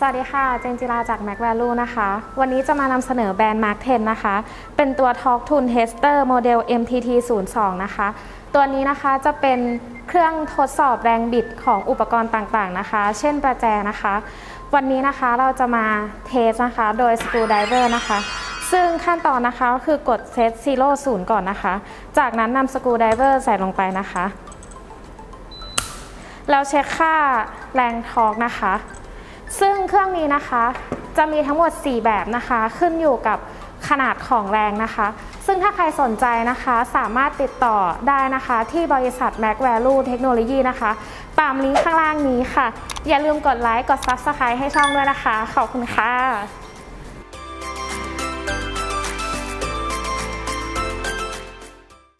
สวัสดีค่ะ เจนจิราจาก Mac Value นะคะ วันนี้จะมานำเสนอแบรนด์ Mark 10 นะคะ เป็นตัว Talk Tune Tester โมเดล MTT 02นะคะ ตัวนี้นะคะจะเป็นเครื่องทดสอบแรงบิดของอุปกรณ์ต่างๆนะคะ เช่นประแจนะคะ วันนี้นะคะเราจะมาเทสนะคะ โดย Screwdriver นะคะ ซึ่งขั้นตอนนะคะก็คือกดเซต0 0ก่อนนะคะ จากนั้นนำ Screwdriver ใส่ลงไปนะคะ แล้วเช็คค่าแรงทอร์กนะคะ ซึ่งเครื่องนี้นะคะจะมีทั้งหมด 4 แบบนะคะ ขึ้นอยู่กับขนาดของแรงนะคะ ซึ่งถ้าใครสนใจนะคะสามารถติดต่อได้นะคะ ที่บริษัท Mac Value Technology นะคะ ตามลิงก์ข้างล่างนี้ค่ะ อย่าลืมกดไลค์ กด Subscribe ให้ช่องด้วยนะคะ ขอบคุณค่ะ